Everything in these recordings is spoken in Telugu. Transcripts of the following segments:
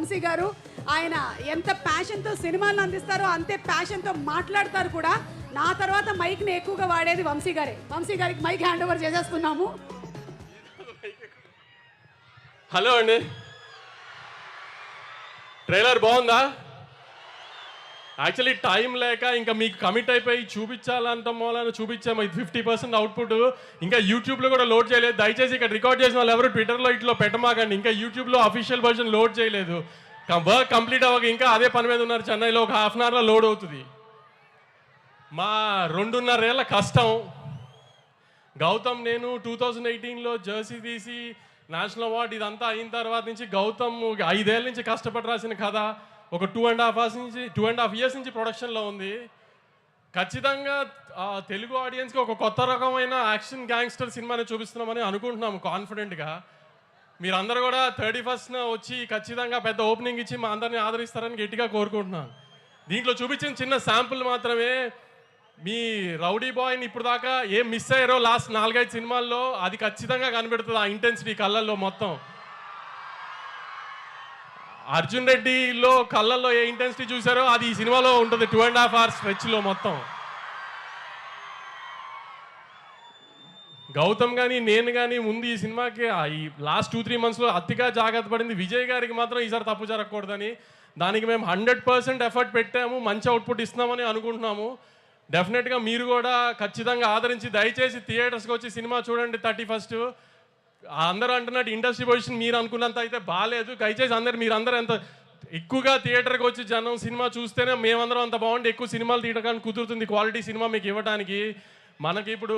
వంశీ గారు. ఆయన ఎంత ప్యాషన్తో సినిమాలను అందిస్తారో అంతే ప్యాషన్తో మాట్లాడతారు కూడా. నా తర్వాత మైక్ని ఎక్కువగా వాడేది వంశీ గారే. వంశీ గారికి మైక్ హ్యాండ్ ఓవర్ చేసేసుకున్నాము హలో అండి. ట్రైలర్ బాగుందా? యాక్చువల్లీ టైం లేక ఇంకా మీకు కమిట్ అయిపోయి చూపించాలంట మూలన చూపించాము. ఇది ఫిఫ్టీ పర్సెంట్ అవుట్పుట్ ఇంకా యూట్యూబ్లో కూడా లోడ్ చేయలేదు. దయచేసి ఇక్కడ రికార్డ్ చేసిన వాళ్ళు ఎవరు ట్విట్టర్లో ఇట్లో పెట్టమాకండి. ఇంకా యూట్యూబ్లో అఫీషియల్ వర్జన్ లోడ్ చేయలేదు. వర్క్ కంప్లీట్ అవ్వక ఇంకా అదే పని మీద ఉన్నారు. చెన్నైలో ఒక హాఫ్ అన్ అవర్లో లోడ్ అవుతుంది. మా రెండున్నరేళ్ళ కష్టం. గౌతమ్ నేను టూ థౌజండ్ ఎయిటీన్లో జెర్సీ తీసి నేషనల్ అవార్డు ఇదంతా అయిన తర్వాత నుంచి గౌతమ్ ఐదేళ్ళ నుంచి కష్టపడి రాసిన కథ. ఒక టూ అండ్ హాఫ్ అవర్స్ నుంచి టూ అండ్ హాఫ్ ఇయర్స్ నుంచి ప్రొడక్షన్లో ఉంది. ఖచ్చితంగా తెలుగు ఆడియన్స్కి ఒక కొత్త రకమైన యాక్షన్ గ్యాంగ్స్టర్ సినిమాని చూపిస్తున్నామని అనుకుంటున్నాము కాన్ఫిడెంట్గా మీరందరూ కూడా థర్టీ ఫస్ట్న వచ్చి ఖచ్చితంగా పెద్ద ఓపెనింగ్ ఇచ్చి మా అందరిని ఆదరిస్తారని గట్టిగా కోరుకుంటున్నాను. దీంట్లో చూపించిన చిన్న శాంపుల్ మాత్రమే మీ రౌడీ బాయ్ని ఇప్పుడు దాకా ఏం మిస్ అయ్యారో లాస్ట్ నాలుగైదు సినిమాల్లో అది ఖచ్చితంగా కనబడుతుంది ఆ ఇంటెన్సిటీ కళ్ళల్లో మొత్తం. అర్జున్ రెడ్డిలో కళ్ళల్లో ఏ ఇంటెన్సిటీ చూసారో అది ఈ సినిమాలో ఉంటుంది. టూ అండ్ హాఫ్ అవర్స్ స్ట్రెచ్లో మొత్తం. గౌతమ్ కానీ నేను కానీ ముందు ఈ సినిమాకి ఈ లాస్ట్ టూ త్రీ మంత్స్లో అతిగా జాగ్రత్త పడింది. విజయ్ గారికి మాత్రం ఈసారి తప్పు జరగకూడదని. దానికి మేము హండ్రెడ్ పర్సెంట్ ఎఫర్ట్ పెట్టాము. మంచి అవుట్పుట్ ఇస్తున్నామని అనుకుంటున్నాము. డెఫినెట్గా మీరు కూడా ఖచ్చితంగా ఆదరించి దయచేసి థియేటర్స్కి వచ్చి సినిమా చూడండి థర్టీ ఫస్ట్. అందరూ అంటున్నట్టు ఇండస్ట్రీ పొజిషన్ మీరు అనుకున్నంత అయితే బాగాలేదు దయచేసి అందరు మీరు అందరూ ఎంత ఎక్కువగా థియేటర్కి వచ్చి జనం సినిమా చూస్తేనే మేమందరం అంత బాగుంటే ఎక్కువ సినిమాలు తీయడానికి కుదురుతుంది. క్వాలిటీ సినిమా మీకు ఇవ్వడానికి మనకి ఇప్పుడు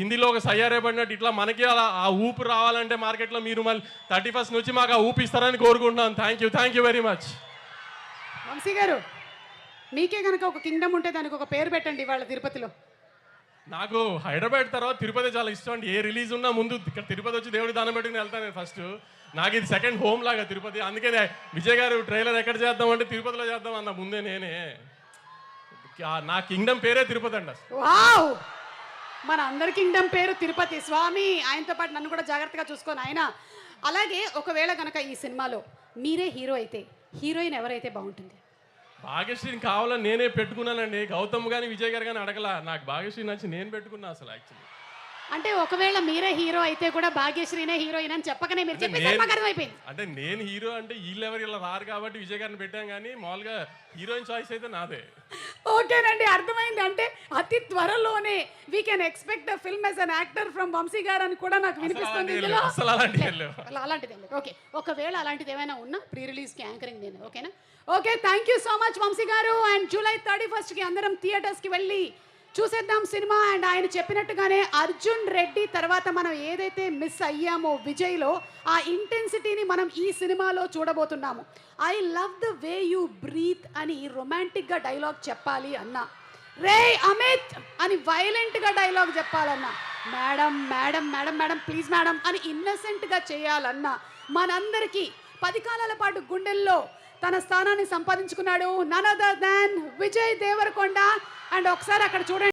హిందీలో ఒక సయ్యారే పడినట్టు ఇట్లా మనకి అలా ఆ ఊపు రావాలంటే మార్కెట్లో మీరు మళ్ళీ థర్టీ ఫస్ట్ నుంచి మాకు ఆ ఊపు ఇస్తారని కోరుకుంటున్నాను. Thank you thank you very much Vamshi garu మీకే కనుక ఒక కింగ్డమ్ ఉంటే దానికి ఒక పేరు పెట్టండి ఇవాళ తిరుపతిలో. నాకు హైదరాబాద్ తర్వాత తిరుపతి చాలా ఇష్టం అండి. ఏ రిలీజ్ ఉన్నా ముందు ఇక్కడ తిరుపతి వచ్చి దేవుడి దానం పెట్టుకుని వెళ్తాను నేను ఫస్ట్ నాకు ఇది సెకండ్ హోమ్ లాగా తిరుపతి. అందుకే విజయ్ గారు ట్రైలర్ ఎక్కడ చేద్దాం అంటే తిరుపతిలో చేద్దాం అన్న ముందే నేనే. నా కింగ్డమ్ పేరే తిరుపతి అండి అసలు వావ్! మన అందరి కింగ్డమ్ పేరు తిరుపతి. స్వామి ఆయనతో పాటు నన్ను కూడా జాగ్రత్తగా చూసుకొని ఆయన అలాగే ఒకవేళ కనుక ఈ సినిమాలో మీరే హీరో అయితే హీరోయిన్ ఎవరైతే బాగుంటుంది? భాగ్యశ్రీని కావాలని నేనే పెట్టుకున్నానండి. గౌతమ్ కానీ విజయ్ గారు కానీ అడగల. నాకు భాగ్యశ్రీ నచ్చి నేను పెట్టుకున్నా అసలు యాక్చువల్లీ. అంటే ఒకవేళ మీరే హీరో అయితే కూడా భాగ్యశ్రీనే హీరోయిన్ అని చెప్పకనే మీరు మాకు అర్థమైపోయింది అంటే నేను హీరో అంటే వీళ్ళెవరు ఇలా రారు కాబట్టి విజయ్ గారిని పెట్టాం కానీ మామూలుగా హీరోయిన్ చాయిస్ అయితే నాదే. ఓకేనండి అర్థమైంది. అంటే అతి త్వరలోనే we can expect film as an actor from Vamshi garu అని కూడా నాకు వినిపిస్తుంది. ఇందులో అలాంటిది ఓకే ఒకవేళ అలాంటిది ఏమైనా ఉన్నా ప్రీ రిలీజ్కి యాంకరింగ్ నేను ఓకేనా? Okay thank you so much Vamshi garu. And July thirty ఫస్ట్కి అందరం థియేటర్స్కి వెళ్ళి చూసేద్దాం సినిమా అండ్ ఆయన చెప్పినట్టుగానే అర్జున్ రెడ్డి తర్వాత మనం ఏదైతే మిస్ అయ్యామో విజయ్లో ఆ ఇంటెన్సిటీని మనం ఈ సినిమాలో చూడబోతున్నాము. I love the way you breathe అని రొమాంటిక్గా డైలాగ్ చెప్పాలి అన్నా. రే అమిత్ అని వైలెంట్గా డైలాగ్ చెప్పాలన్నా. Madam madam madam madam please madam అని ఇన్నసెంట్గా చేయాలన్నా. మనందరికీ పది కాలాల పాటు గుండెల్లో తన స్థానాన్ని సంపాదించుకున్నాడు. None other than Vijay Deverakonda and ఒకసారి అక్కడ చూడండి.